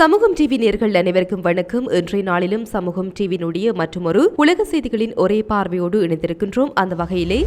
சமூகம் டிவி நேர்கள் அனைவருக்கும் வணக்கம். இன்றைய நாளிலும் சமூகம் டிவியினுடைய மற்றொரு உலக செய்திகளின் ஒரே பார்வையோடு இணைந்திருக்கின்றோம். அந்த வகையிலே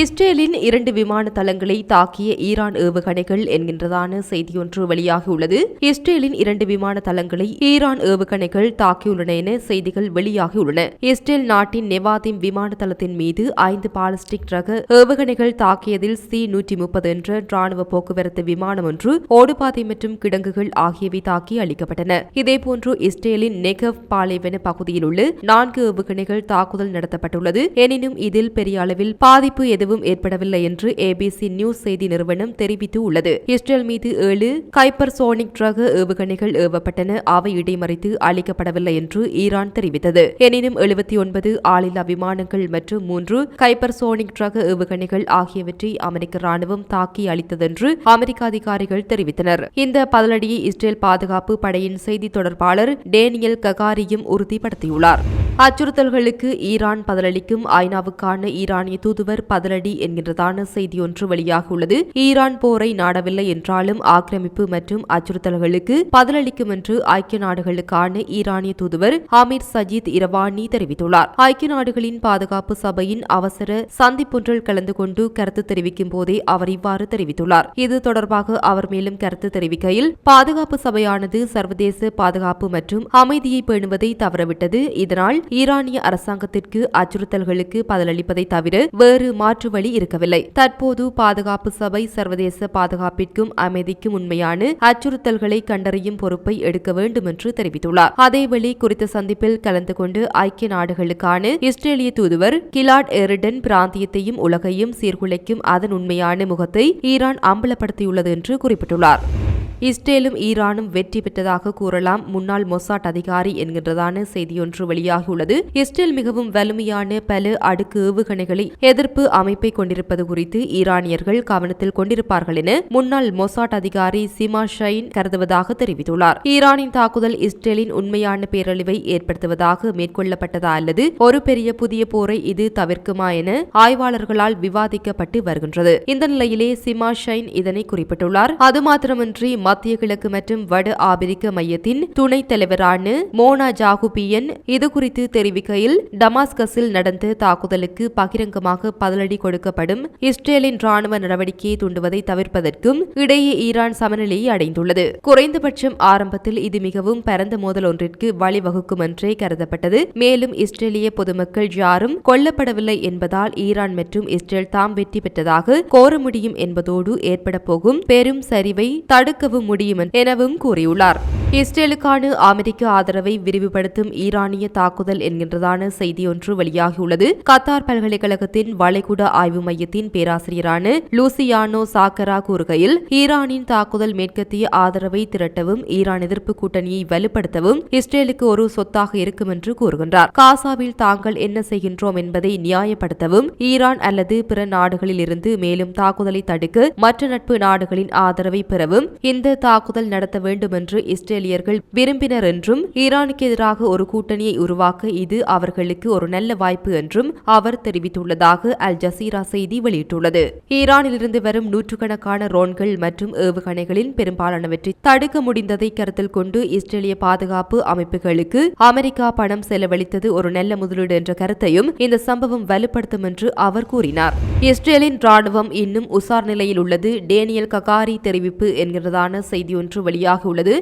இஸ்ரேலின் இரண்டு விமான தளங்களை தாக்கிய ஈரான் ஏவுகணைகள் என்கின்றதான செய்தியொன்று வெளியாகியுள்ளது. இஸ்ரேலின் இரண்டு விமான தளங்களை ஈரான் ஏவுகணைகள் தாக்கியுள்ளன என செய்திகள் வெளியாகியுள்ளன. இஸ்ரேல் நாட்டின் நெவாதிம் விமான தளத்தின் மீது ஐந்து பாலிஸ்டிக் ரக ஏவுகணைகள் தாக்கியதில் சி நூற்றி முப்பது என்ற ராணுவ போக்குவரத்து விமானம் ஒன்று ஓடுபாதை மற்றும் கிடங்குகள் ஆகியவை தாக்கி அளிக்கப்பட்டன இதேபோன்று இஸ்ரேலின் நெகவ் பாலைவன பகுதியில் உள்ள நான்கு ஏவுகணைகள் தாக்குதல் நடத்தப்பட்டுள்ளது. எனினும் இதில் பெரிய அளவில் பாதிப்பு எதுவும் ஏற்படவில்லை என்று ஏபிசி நியூஸ் செய்தி நிறுவனம் தெரிவித்து உள்ளது இஸ்ரேல் மீது ஏழு கைப்பர் சோனிக் ரக ஏவுகணைகள் ஏவப்பட்டன. அவை இடைமறித்து அளிக்கப்படவில்லை என்று ஈரான் தெரிவித்தது. எனினும் எழுபத்தி ஒன்பது ஆளில்லா விமானங்கள் மற்றும் மூன்று கைப்பர் சோனிக் ரக ஏவுகணைகள் ஆகியவற்றை அமெரிக்க ராணுவம் தாக்கி அளித்ததென்று அமெரிக்க அதிகாரிகள் தெரிவித்தனர். இந்த பதிலடியை இஸ்ரேல் பாதுகாப்பு படையின் செய்தி தொடர்பாளர் டேனியல் ககாரியும் உறுதிப்படுத்தியுள்ளார். அச்சுறுத்தல்களுக்கு ஈரான் பதிலளிக்கும் ஐநாவுக்கான ஈரானிய தூதுவர் பதிலடி என்கின்றதான செய்தி ஒன்று வெளியாகியுள்ளது ஈரான் போரை நாடவில்லை என்றாலும் ஆக்கிரமிப்பு மற்றும் அச்சுறுத்தல்களுக்கு பதிலளிக்கும் என்று ஐக்கிய நாடுகளுக்கான ஈரானிய தூதுவர் ஹமீர் சஜித் இரவானி தெரிவித்துள்ளார். ஐக்கிய நாடுகளின் பாதுகாப்பு சபையின் அவசர சந்திப்பொன்றில் கலந்து கொண்டு கருத்து தெரிவிக்கும் போதே அவர் இவ்வாறு தெரிவித்துள்ளார். இது தொடர்பாக அவர் மேலும் கருத்து தெரிவிக்கையில் பாதுகாப்பு சபையானது சர்வதேச பாதுகாப்பு மற்றும் அமைதியை பேணுவதை தவறவிட்டது. இதனால் ஈரானிய அரசாங்கத்திற்கு அச்சுறுத்தல்களுக்கு பதிலளிப்பதை தவிர வேறு மாற்று வழி இருக்கவில்லை. தற்போது பாதுகாப்பு சபை சர்வதேச பாதுகாப்பிற்கும் அமைதிக்கும் உண்மையான அச்சுறுத்தல்களை கண்டறியும் பொறுப்பை எடுக்க வேண்டும் என்று தெரிவித்துள்ளார். அதேவேளை குறித்த சந்திப்பில் கலந்து கொண்டு ஐக்கிய நாடுகளுக்கான இஸ்ரேலிய தூதுவர் கிலாட் எரிடன் பிராந்தியத்தையும் உலகையும் சீர்குலைக்கும் அதன் உண்மையான முகத்தை ஈரான் அம்பலப்படுத்தியுள்ளது என்று குறிப்பிட்டுள்ளார். இஸ்ரேலும் ஈரானும் வெற்றி பெற்றதாக கூறலாம். முன்னாள் மொசாட் அதிகாரி என்கின்றதான செய்தியொன்று வெளியாகியுள்ளது. இஸ்ரேல் மிகவும் வலிமையான பல அடுக்கு ஏவுகணைகளை எதிர்ப்பு அமைப்பை கொண்டிருப்பது குறித்து ஈரானியர்கள் கவனத்தில் கொண்டிருப்பார்கள் என முன்னாள் மொசாட் அதிகாரி சிமா ஷைன் கருதுவதாக தெரிவித்துள்ளார். ஈரானின் தாக்குதல் இஸ்ரேலின் உண்மையான பேரழிவை ஏற்படுத்துவதாக மேற்கொள்ளப்பட்டதா அல்லது ஒரு பெரிய புதிய போரை இது தவிர்க்குமா என ஆய்வாளர்களால் விவாதிக்கப்பட்டு வருகின்றது. இந்த நிலையிலே சிமா ஷைன் இதனை குறிப்பிட்டுள்ளார். அது மாத்திரமின்றி மத்திய கிழக்கு மற்றும் வட ஆபிரிக்க மையத்தின் துணைத் தலைவரான மோனா ஜாகுபியன் இதுகுறித்து தெரிவிக்கையில் டமாஸ்கஸில் நடந்த தாக்குதலுக்கு பகிரங்கமாக பதிலடி கொடுக்கப்படும் இஸ்ரேலின் ராணுவ நடவடிக்கையை தூண்டுவதை தவிர்ப்பதற்கும் இடையே ஈரான் சமநிலையை அடைந்துள்ளது. குறைந்தபட்சம் ஆரம்பத்தில் இது மிகவும் பரந்த மோதல் ஒன்றிற்கு வழிவகுக்கும் என்றே கருதப்பட்டது. மேலும் இஸ்ரேலிய பொதுமக்கள் யாரும் கொல்லப்படவில்லை என்பதால் ஈரான் மற்றும் இஸ்ரேல் தாம் வெற்றி பெற்றதாக கோர முடியும் என்பதோடு ஏற்பட போகும் பெரும் சரிவை தடுக்கவும் முடியும் எனவும் கூறியுள்ளார். இஸ்ரேலுக்கான அமெரிக்க ஆதரவை விரிவுபடுத்தும் ஈரானிய தாக்குதல் என்கின்றதான செய்தியொன்று வெளியாகியுள்ளது. கத்தார் பல்கலைக்கழகத்தின் வளைகுடா ஆய்வு மையத்தின் பேராசிரியரான லூசியானோ சாக்கரா கூறுகையில் ஈரானின் தாக்குதல் மேற்கத்திய ஆதரவை திரட்டவும் ஈரான் எதிர்ப்பு கூட்டணியை வலுப்படுத்தவும் இஸ்ரேலுக்கு ஒரு சொத்தாக இருக்கும் என்று கூறுகின்றார். காசாவில் தாங்கள் என்ன செய்கின்றோம் என்பதை நியாயப்படுத்தவும் ஈரான் அல்லது பிற நாடுகளில் இருந்து மேலும் தாக்குதலை தடுக்க மற்ற நட்பு நாடுகளின் ஆதரவை பெறவும் இந்த தாக்குதல் நடத்த வேண்டும் என்று இஸ்ரேலியர்கள் விரும்பினர் என்றும் ஈரானுக்கு எதிராக ஒரு கூட்டணியை உருவாக்க இது அவர்களுக்கு ஒரு நல்ல வாய்ப்பு என்றும் அவர் தெரிவித்துள்ளதாக அல் ஜசீரா செய்தி வெளியிட்டுள்ளது. ஈரானிலிருந்து வரும் நூற்றுக்கணக்கான ரோன்கள் மற்றும் ஏவுகணைகளின் பெரும்பாலானவற்றை தடுக்க முடிந்ததை கருத்தில் கொண்டு இஸ்ரேலிய பாதுகாப்பு அமைப்புகளுக்கு அமெரிக்கா பணம் செலவழித்தது ஒரு நல்ல முதலீடு என்ற கருத்தையும் இந்த சம்பவம் வலுப்படுத்தும் என்று அவர் கூறினார். இஸ்ரேலின் ராணுவம் இன்னும் உசார் நிலையில் உள்ளது. டேனியல் ககாரி தெரிவிப்பு என்கிறதான செய்தி ஒன்று வெளியாகியுள்ளது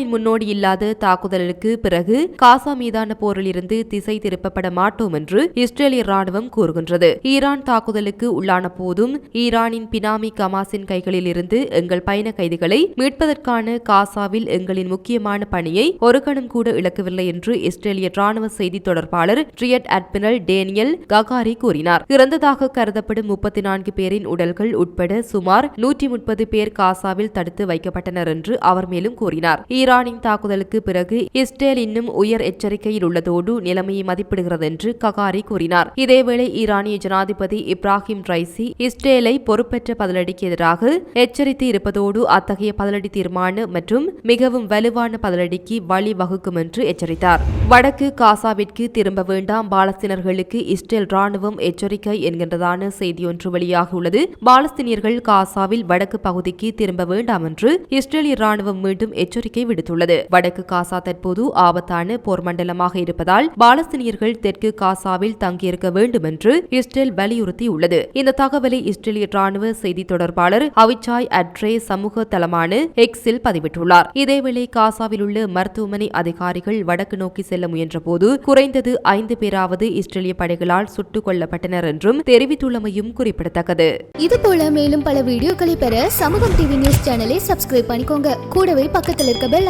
ஈரானின் முன்னோடி இல்லாத தாக்குதலுக்கு பிறகு காசா மீதான போரில் இருந்து திசை திருப்பப்பட மாட்டோம் என்று இஸ்ரேலிய ராணுவம் கூறுகின்றது. ஈரான் தாக்குதலுக்கு உள்ளான போதும் ஈரானின் பினாமி கமாஸின் கைகளில் இருந்து எங்கள் பயண கைதிகளை மீட்பதற்கான காசாவில் எங்களின் முக்கியமான பணியை ஒரு கணம் கூட இழக்கவில்லை என்று இஸ்ரேலிய ராணுவ செய்தி தொடர்பாளர் ட்ரியட் அட்மிரல் டேனியல் ககாரி கூறினார். இறந்ததாக கருதப்படும் முப்பத்தி நான்கு பேரின் உடல்கள் உட்பட சுமார் நூற்றி முப்பது பேர் காசாவில் தடுத்து வைக்கப்பட்டனர் என்று அவர் மேலும் கூறினார். ஈரானின் தாக்குதலுக்கு பிறகு இஸ்ரேல் இன்னும் உயர் எச்சரிக்கையில் உள்ளதோடு நிலைமையை மதிப்பிடுகிறது என்று ககாரி கூறினார். இதேவேளை ஈரானிய ஜனாதிபதி இப்ராஹிம் ரைசி இஸ்ரேலை பொறுப்பற்ற பதிலடிக்கு எதிராக எச்சரித்து இருப்பதோடு அத்தகைய பதிலடி தீர்மான மற்றும் மிகவும் வலுவான பதிலடிக்கு வழிவகுக்கும் என்று எச்சரித்தார். வடக்கு காசாவிற்கு திரும்ப வேண்டாம் பாலஸ்தீனர்களுக்கு இஸ்ரேல் ராணுவம் எச்சரிக்கை என்கின்றதான செய்தியொன்று வெளியாகியுள்ளது பாலஸ்தீனியர்கள் காசாவில் வடக்கு பகுதிக்கு திரும்ப வேண்டாம் என்று இஸ்ரேலிய ராணுவம் மீண்டும் எச்சரிக்கை விடுத்துள்ளது. விடுத்துள்ளது வடக்கு காசா தற்போது ஆபத்தான போர் மண்டலமாக இருப்பதால் பாலஸ்தீனியர்கள் தெற்கு காசாவில் தங்கியிருக்க வேண்டும் என்று இஸ்ரேல் வலியுறுத்தியுள்ளது. இந்த தகவலை இஸ்ரேலிய ராணுவ செய்தி தொடர்பாளர் அவிச்சாய் அட்ரே சமூக தளமான எக்ஸில் பதிவிட்டுள்ளார். இதேவேளை காசாவில் உள்ள மருத்துவமனை அதிகாரிகள் வடக்கு நோக்கி செல்ல முயன்றபோது குறைந்தது ஐந்து பேராவது இஸ்ரேலிய படைகளால் சுட்டுக் கொல்லப்பட்டனர் என்றும் தெரிவித்துள்ளமையும் குறிப்பிடத்தக்கது. இதுபோல மேலும் பல வீடியோக்களை பெற சமூகம் டிவி நியூஸ் சேனலை சப்ஸ்கிரைப் பண்ணிக்கோங்க. கூடவே பக்கத்தில் இருக்க பெல்